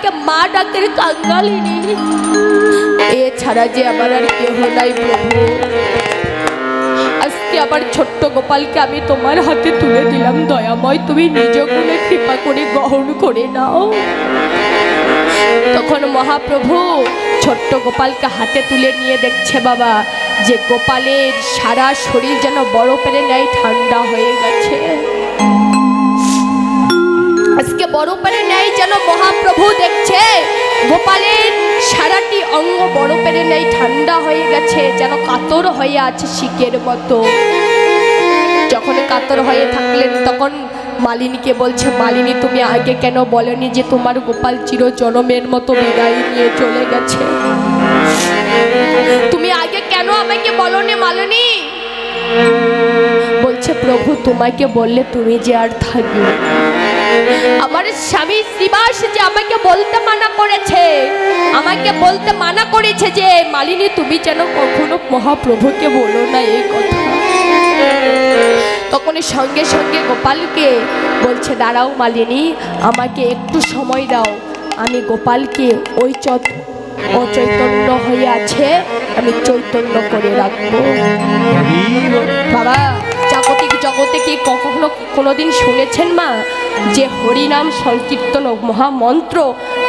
আমাকে মা ডাকের কাঙ্গালিনি এছাড়া যে আমার আর কেহ নাই প্রভু, আজকে আমার ছোট্ট গোপালকে আমি তোমার হাতে তুলে দিলাম। দয়াময়, তুমি নিজ গুণে কৃপা করে গ্রহণ করে নাও। তখন মহাপ্রভু ছোট্ট গোপালকে হাতে তুলে নিয়ে দেখছে, বাবা, যে গোপালের সারা শরীর যেন বরফের ন্যায় ঠান্ডা হয়ে গেছে। আজকে বরফের ন্যায় যেন মহাপ্রভু দেখছে। গোপালের সারাটি অঙ্গ বরফের ন্যায় ঠান্ডা হয়ে গেছে, যেন কাতর হয়ে আছে শিকের মতো। যখন কাতর হয়ে থাকলেন, তখন মালিনীকে বলছে, মালিনী, তুমি আগে কেন বলনি যে তোমার গোপাল চির জনমের মতো বিদায় নিয়ে চলে গেছে? তুমি আগে কেন আমাকে বলনি মালিনী? বলছে, প্রভু, তোমাকে বললে তুমি যে আর থাকবে আমার স্বামী শ্রীবাস যে আমাকে বলতে মানা করেছে আমাকে বলতে মানা করেছে যে মালিনী তুমি যেন কখনো মহাপ্রভুকে বলো না এই কথা। তখনই সঙ্গে সঙ্গে গোপালকে বলছে দাঁড়াও মালিনী আমাকে একটু সময় দাও। আমি গোপালকে ওই চত অচৈতন্য হয়ে আছে আমি চৈতন্য করে রাখব। বাবা জগতে কি কখনো কোনোদিন শুনেছেন মা, যে হরিনাম সংকীর্তন মহামন্ত্র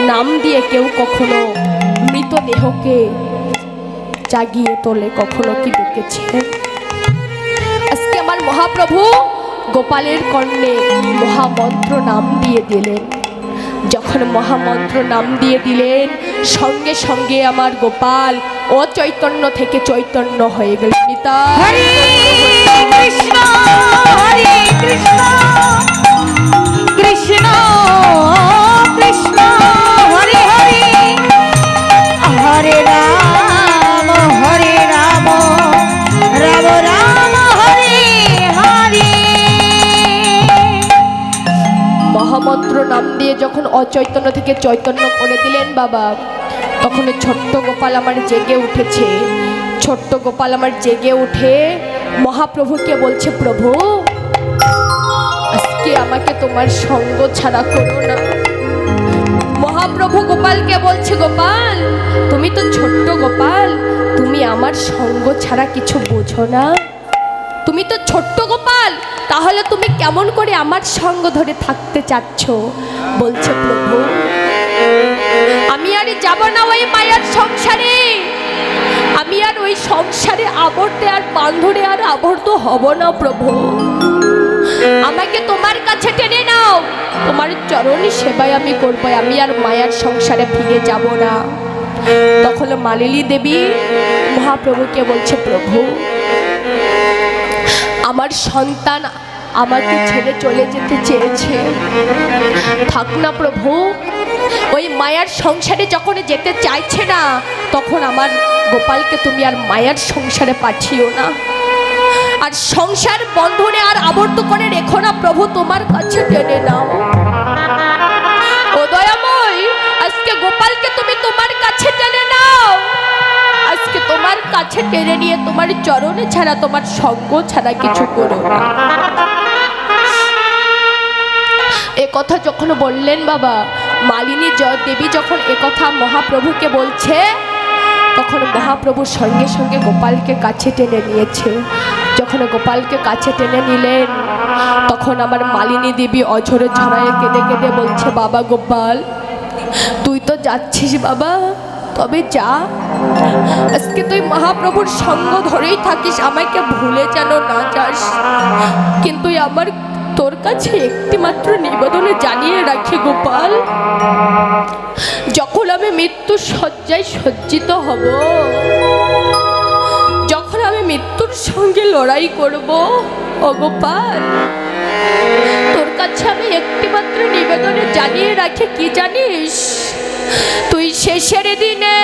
নাম দিয়ে কেউ কখনো মৃতদেহকে জাগিয়ে তোলে, কখনো কি দেখেছে আজকে আমার মহাপ্রভু গোপালের কর্ণে মহামন্ত্র নাম দিয়ে দিলেন। যখন মহামন্ত্র নাম দিয়ে দিলেন, সঙ্গে সঙ্গে আমার গোপাল অচৈতন্য থেকে চৈতন্য হয়ে গেল। নিতা হরে কৃষ্ণ হরে কৃষ্ণ। অচৈতন্য থেকে চৈতন্য করে দিলেন বাবা। তখন ছোট্ট গোপাল আমার জেগে উঠেছে। ছোট্ট গোপাল আমার জেগে উঠে মহাপ্রভুকে বলছে, প্রভু, আজকে আমাকে তোমার সঙ্গ ছাড়া করো না। মহাপ্রভু গোপালকে বলছে, গোপাল, তুমি তো ছোট্ট গোপাল, তুমি আমার সঙ্গ ছাড়া কিছু বোঝো না। তুমি তো ছোট্ট গোপাল তাহলে তুমি কেমন করে আমার সঙ্গ ধরে থাকতে চাচ্ছ? বলছে প্রভু। আমি আর যাব না ওই মায়ার সংসারে। আমি আর ওই সংসারে আবর্তে আর বান্ধরে আর আবর্ত হব না প্রভু। আমাকে তোমার কাছে টেনে নাও। তোমার চরণী সেবায় আমি করব, আমি আর মায়ার সংসারে ফিরে যাব না। তখন মালিনী দেবী মহাপ্রভুকে বলছে, প্রভু আমার সন্তান আমাকে ছেড়ে চলে যেতে চেয়েছে। থাক না প্রভু, ওই মায়ার সংসারে যখন যেতে চাইছে না, তখন আমার গোপালকে তুমি আর মায়ার সংসারে পাঠিও না। আর সংসার বন্ধনে আর আবদ্ধ করে রেখো না প্রভু, তোমার কাছে টেনে নাও। ও দয়াময়, আজকে গোপালকে তুমি তোমার কাছে টেনে নাও। আজকে তোমার কাছে টেনে নিয়ে তোমার চরণে ছাড়া, তোমার সঙ্গ ছাড়া কিছু করো না। এ কথা যখন বললেন বাবা, মালিনী জয় দেবী যখন এ কথা মহাপ্রভুকে বলছে, তখন মহাপ্রভু সঙ্গে সঙ্গে গোপালকে কাছে টেনে নিয়েছে। যখন গোপালকে কাছে টেনে নিলেন, তখন আমার মালিনী দেবী অঝরে ঝরায় কেঁদে কেঁদে বলছে, বাবা গোপাল তুই তো যাচ্ছিস বাবা, তবে যা। আজকে তুই মহাপ্রভুর সঙ্গ ধরেই থাকিস, আমাকে ভুলে যেন না যাস। কিন্তু আমার তোর কাছে একটি মাত্র নিবেদনে জানিয়ে রাখি গোপাল, যখন আমি মৃত্যু শয্যায় সজ্জিত হব, যখন আমি মৃত্যুর সঙ্গে লড়াই করব, ও গোপাল তোর কাছে আমি একটিমাত্র নিবেদন জানিয়ে রাখি কি জানিস? তুই শেষের দিনে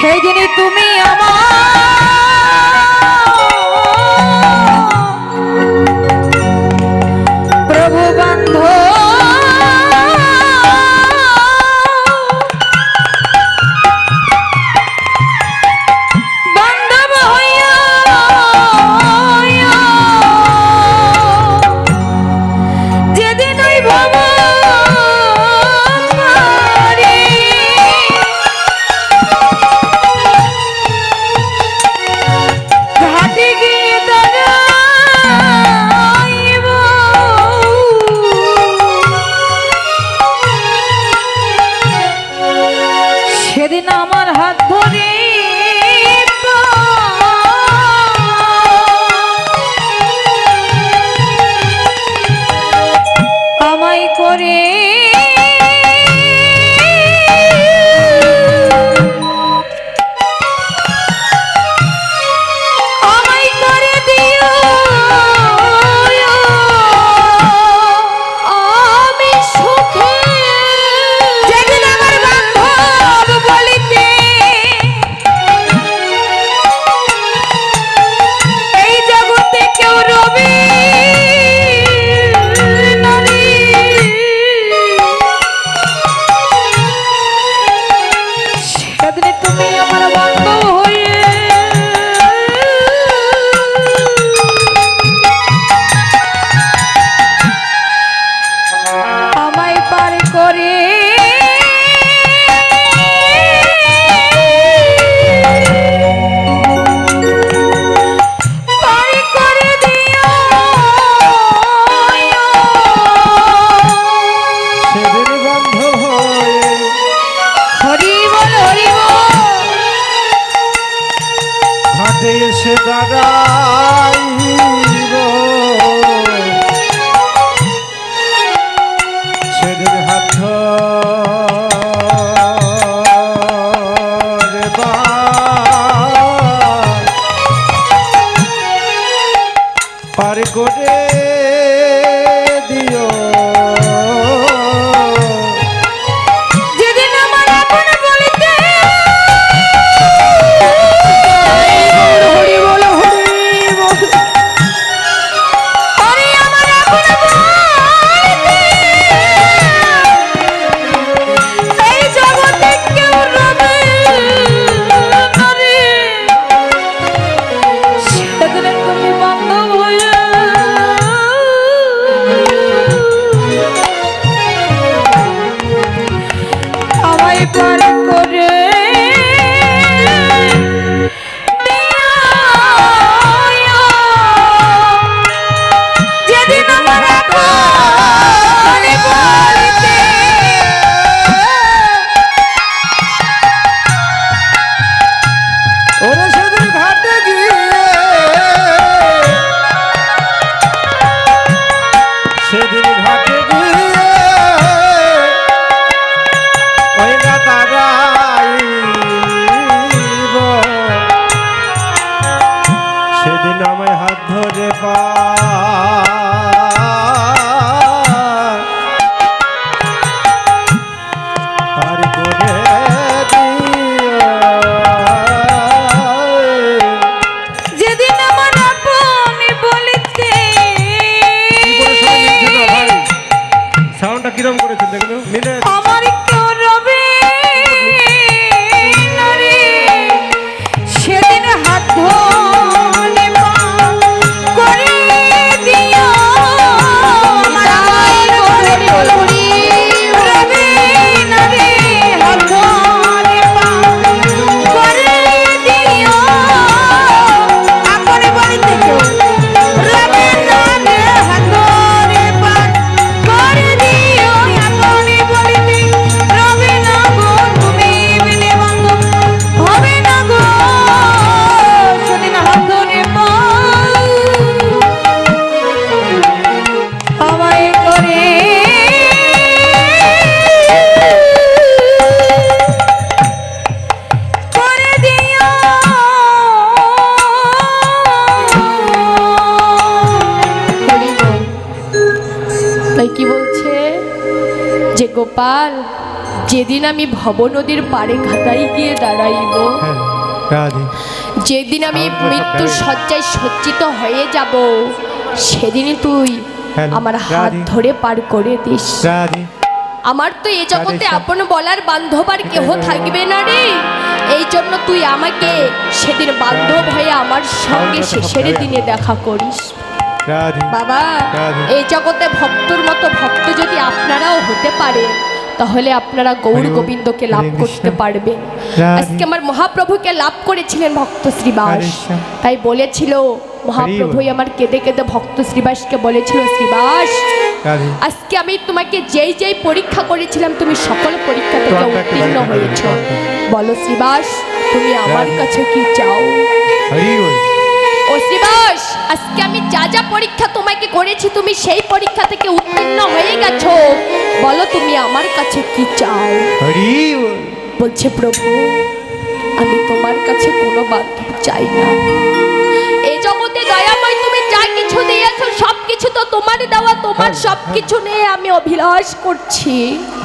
সেই দিনই তুমি আমার বলছে যে গোপাল যেদিন আমি ভব নদীর পাড়ে ঘাটাই গিয়ে দাঁড়াইব হ্যাঁ যেদিন আমি মৃত্যু সব মৃত্যুর শয্যায় সজ্জিত হয়ে যাব সেদিনই তুই হ্যাঁ, আমার হাত ধরে পার করে দিস। আমার তো এ জগতে আপন বলার বান্ধব আর কেহ থাকবে না রে। এই জন্য তুই আমাকে সেদিন বান্ধব হয়ে আমার সঙ্গে শেষের দিনে দেখা করিস। বাবা এই জগতে ভক্তর মতো ভক্ত যদি আপনারাও হতে পারেন তাহলে আপনারা গৌর গোবিন্দকে লাভ করতে। পারবেন। আজকে আমার মহাপ্রভুকে লাভ করেছিলেন ভক্ত শ্রীবাস। তাই বলেছিল মহাপ্রভুই আমার কেঁদে কেঁদে ভক্ত শ্রীবাসকে বলেছিল শ্রীবাস আজকে আমি তোমাকে যেই যেই পরীক্ষা করেছিলাম তুমি সকল পরীক্ষা থেকে উত্তীর্ণ হয়েছ। বলো শ্রীবাস তুমি আমার কাছে কি চাও? ও শ্রীবাস আজকে আমি যা যা পরীক্ষা তোমাকে করেছি তুমি সেই পরীক্ষা থেকে উত্তীর্ণ হয়ে গেছো। বলো তুমি আমার কাছে কি চাও? হরি বলছে প্রভু আমি তোমার কাছে কোনো বান্ধব চাই না। এই জগতে দয়াময় তুমি যা কিছু দিয়েছ সব কিছু তো তোমার দেওয়া তোমার হ্যাঁ, সব কিছু নিয়ে আমি অভিলাষ করছি।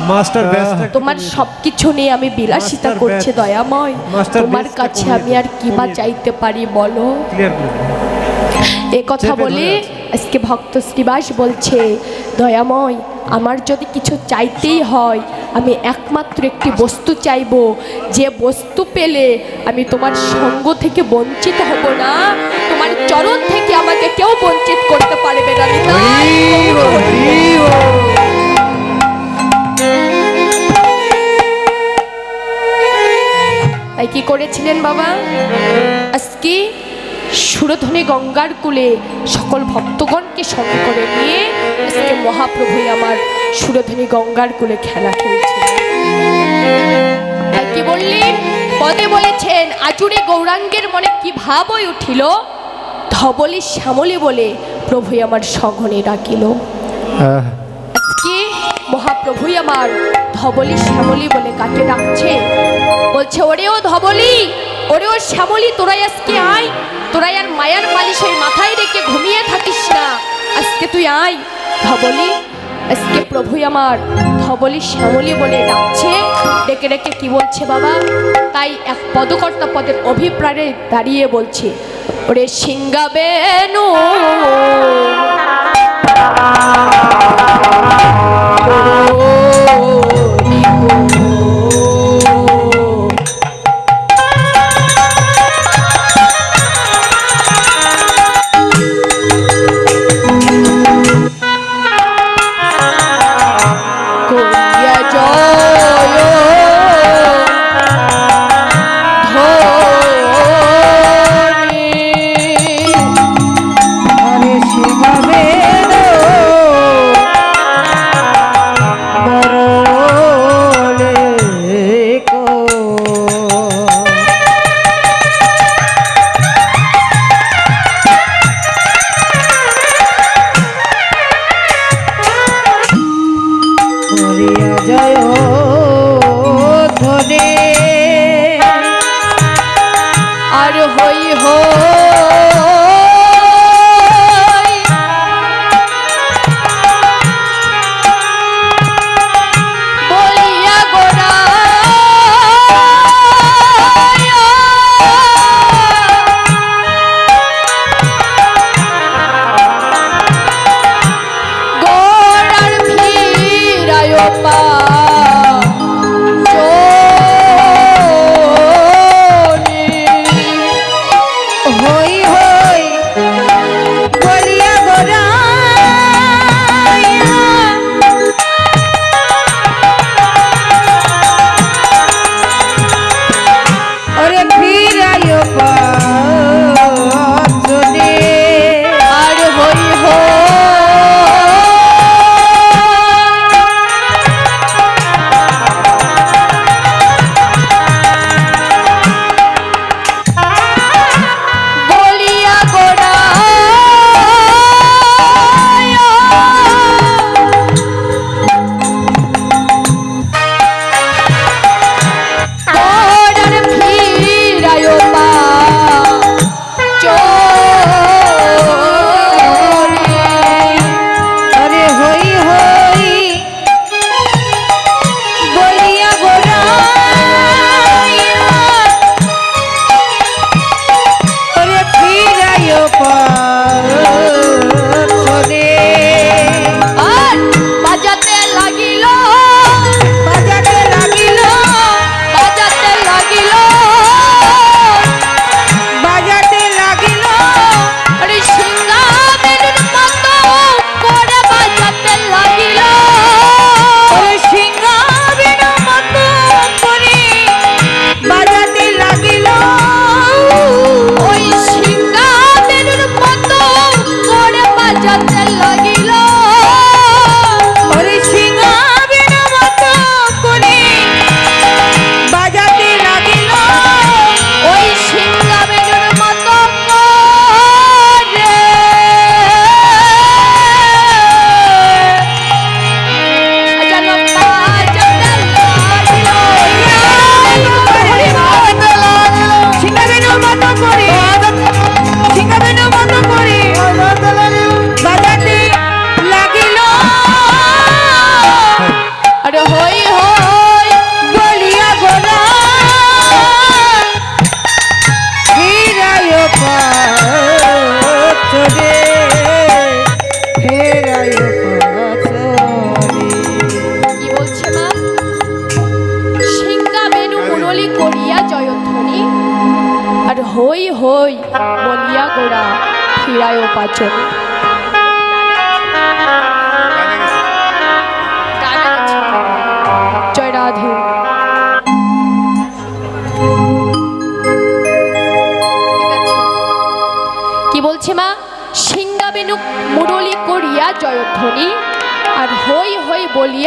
মাস্টার ব্যস্ত। তোমার সব কিছু নিয়ে আমি বিলাসিতা করছি দয়াময়। তোমার কাছে আমি আর কি বা চাইতে পারি বলো? এ কথা বলে আজকে ভক্ত শ্রীবাস বলছে দয়াময় আমার যদি কিছু চাইতেই হয় আমি একমাত্র একটি বস্তু চাইব। যে বস্তু পেলে আমি তোমার সঙ্গ থেকে বঞ্চিত হব না। তোমার চরণ থেকে আমাকে কেউ বঞ্চিত করতে পারবে না তাই কি করেছিলেন বাবা? আজকে সুরধ্বনি গঙ্গার কুলে সকল ভক্তগণকে সঙ্গে করে নিয়ে আজকে মহাপ্রভুই আমার সুরধ্বনি গঙ্গার কুলে খেলা তাই কি বললেন পদে বলেছেন আচুরে গৌরাঙ্গের মনে কি ভাব হয়ে উঠিল? ধবলি শ্যামলি বলে প্রভুই আমার সঘনে ডাকিল। আজকে মহাপ্রভুই আমার ধবলি শ্যামলি বলে কাকে ডাকছে? বলছে ওরেও ধবলি ওরেও শ্যামলি, তোরাই আজকে আয়। তোরাই আর মায়ার মালিশ ওই মাথায় রেখে ঘুমিয়ে থাকিস না। আজকে তুই আয়, ধবলি। আজকে প্রভুই আমার ধবলি শ্যামলি বলে ডাকছে। ডেকে ডেকে কি বলছে বাবা? তাই এক পদকর্তা পদের অভিপ্রায়ে দাঁড়িয়ে বলছে, ওরে সিংগাবেনু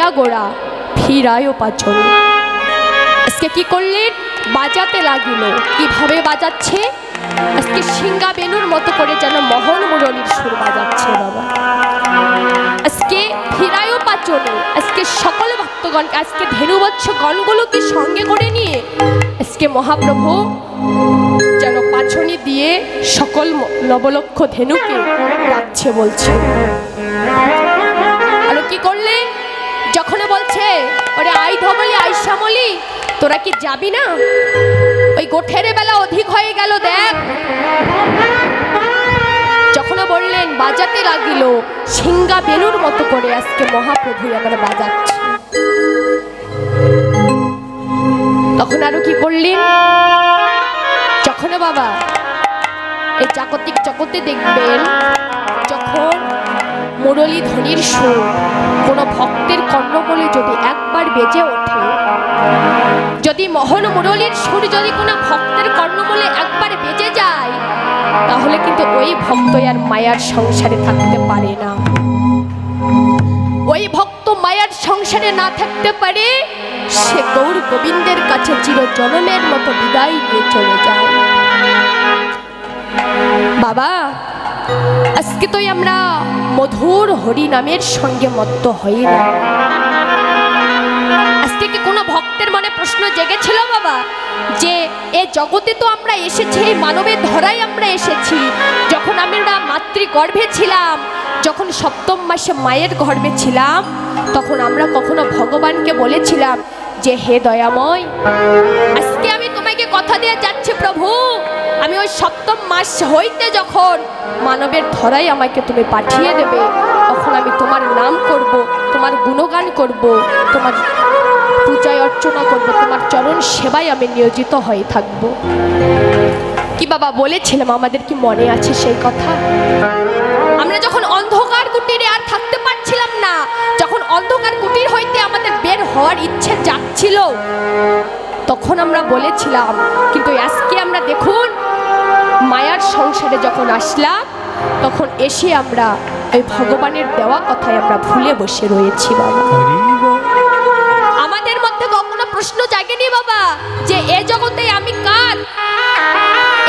বলিয়া গোড়া ফিরায় পাচন আজকে কি করলেন বাজাতে লাগিল। কীভাবে বাজাচ্ছে? আজকে সিংহা বেনুর মতো করে যেন মোহন মুরলির সুর বাজাচ্ছে বাবা। আজকে ফিরায়ও পাচনে আজকে সকল ভক্তগণ, আজকে ধেনুবৎস গণগুলোকে সঙ্গে করে নিয়ে আজকে মহাপ্রভু যেন পাছনি দিয়ে সকল নবলক্ষ ধেনুকে ডাকছে, বলছে। আর কি করলেন যখন বলছে, ওরে আই ধমলি আই শ্যামলি, তোরা কি যাবি না? ওই গোঠের বেলা অধিক হয়ে গেল, দেখ। যখন বললেন, বাজাতে লাগিল সিঙ্গা বেলুর মতো করে আজকে মহাপ্রভু আমরা বাজাচ্ছি। তখন আরও কি করলেন? যখন বাবা এই জাগতিক জগতে দেখবেন, যখন মুরলী ধ্বনির সুর কোনো ভক্তের কর্ণমূলে যদি একবার বেজে ওঠে, যদি মোহন মুরলীর সুর যদি কোনো ভক্তের কর্ণমূলে একবার বেজে যায়, তাহলে কিন্তু ওই ভক্ত আর মায়ার সংসারে থাকতে পারে না। ওই ভক্ত মায়ার সংসারে না থাকতে পারে, সে গৌর গোবিন্দের কাছে চির জনমের মতো বিদায় নিয়ে চলে যায়। বাবা আজকে তো আমরা মধুর হরি নামের সঙ্গে মত্ত হই না। আজকে কি কোনো ভক্তের মনে প্রশ্ন জেগেছিল বাবা? যে এ জগতে তো আমরা এসেছি, এই মানবের ধরাই আমরা এসেছি। যখন আমরা মাতৃগর্ভে ছিলাম, যখন সপ্তম মাসে মায়ের গর্ভে ছিলাম, তখন আমরা কখনো ভগবানকে বলেছিলাম যে, হে দয়াময়, আজকে আমি তোমাকে কথা দিয়ে যাচ্ছি প্রভু। আমি ওই সপ্তম মাস হইতে যখন মানবের ধরাই আমাকে তুমি পাঠিয়ে দেবে, তখন আমি তোমার নাম করব, তোমার গুণগান করব, তোমার পূজায় অর্চনা করব, তোমার চরণ সেবায় আমি নিয়োজিত হয়ে থাকব। কি বাবা বলেছিলাম, আমাদের কি মনে আছে সেই কথা? আমরা যখন অন্ধকার কুটিরে আর থাকতে পারছিলাম না, যখন অন্ধকার কুটির হইতে আমাদের বের হওয়ার ইচ্ছে যাচ্ছিল তখন আমরা বলেছিলাম, কিন্তু আজকে আমরা দেখুন, মায়ার সংসারে যখন আসলাম, তখন এসে আমরা ওই ভগবানের দেওয়া কথায় আমরা ভুলে বসে রয়েছি বাবা। আমাদের মধ্যে কখনো প্রশ্ন জাগেনি বাবা, যে এ জগতে আমি কার?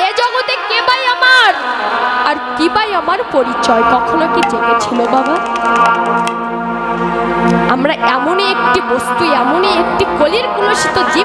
এ জগতে কে ভাই আমার? আর কি ভাই আমার পরিচয় কখনো কি জেগেছিল বাবা? আমরা এমনই একটি বস্তু, এমনই একটি কলির কুলসিত জীব